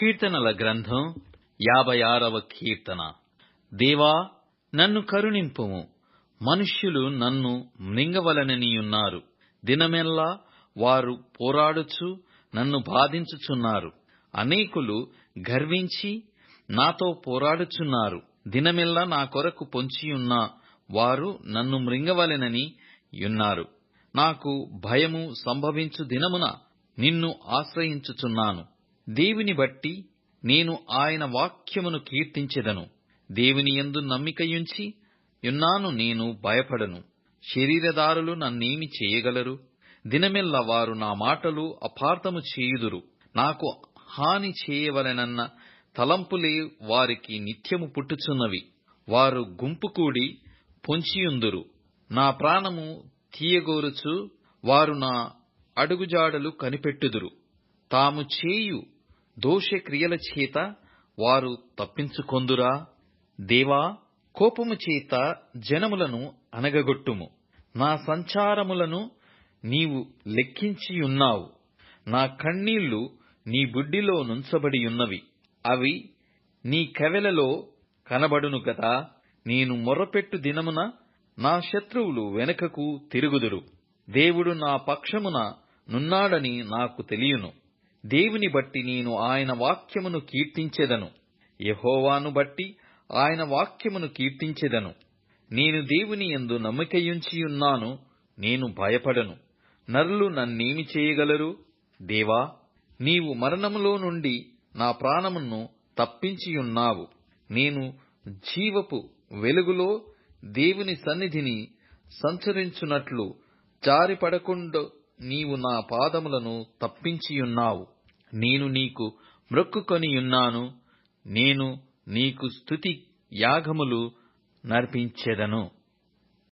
కీర్తనల గ్రంథం యాభై ఆరవ కీర్తన. దేవా నన్ను కరుణింపుము. మనుష్యులు నన్ను మృంగవలననియున్నారు. దినమెల్లా వారు పోరాడుచు నన్ను బాధించుచున్నారు. అనేకులు గర్వించి నాతో పోరాడుచున్నారు. దినమెల్లా నా కొరకు పొంచియున్న వారు నన్ను మృంగవలెనని యున్నారు నాకు భయము సంభవించు దినమున నిన్ను ఆశ్రయించుచున్నాను. దేవుని బట్టి నేను ఆయన వాక్యమును కీర్తించెదను. దేవుని ఎందు నమ్మికయుంచి యున్నాను నేను భయపడను. శరీరదారులు నన్నేమి చేయగలరు? దినమెల్ల వారు నా మాటలు అపార్థము చేయుదురు. నాకు హాని చేయవలెనన్న తలంపులే వారికి నిత్యము పుట్టుచున్నవి. వారు గుంపుకూడి పొంచియుందురు. నా ప్రాణము తీయగోరుచు వారు నా అడుగుజాడలు కనిపెట్టుదురు. తాము చేయు దోషక్రియల చేత వారు తప్పించుకొందురా? దేవా కోపము చేత జనములను అనగగొట్టుము నా సంచారములను నీవు లెక్కించియున్నావు. నా కన్నీళ్ళు నీ బుడ్డిలో నుంచబడియున్నవి. అవి నీ కవెలలో కనబడును గదా? నేను మొర్రపెట్టు దినమున నా శత్రువులు వెనుకకు తిరుగుదురు. దేవుడు నా పక్షమున నున్నాడని నాకు తెలియను. దేవుని బట్టి నేను ఆయన వాక్యమును కీర్తించెదను. యహోవాను బట్టి ఆయన వాక్యమును కీర్తించెదను. నేను దేవుని ఎందు నమ్మికయుంచియున్నాను నేను భయపడను. నరులు నన్నేమి చేయగలరు? దేవా నీవు మరణములో నుండి నా ప్రాణమును తప్పించియున్నావు. నేను జీవపు వెలుగులో దేవుని సన్నిధిని సంచరించున్నట్లు జారిపడకుండా నీవు నా పాదములను తప్పించియున్నావు. నేను నీకు మ్రొక్కుకొనియున్నాను. నేను నీకు స్తుతి యాగములు నర్పించెదను.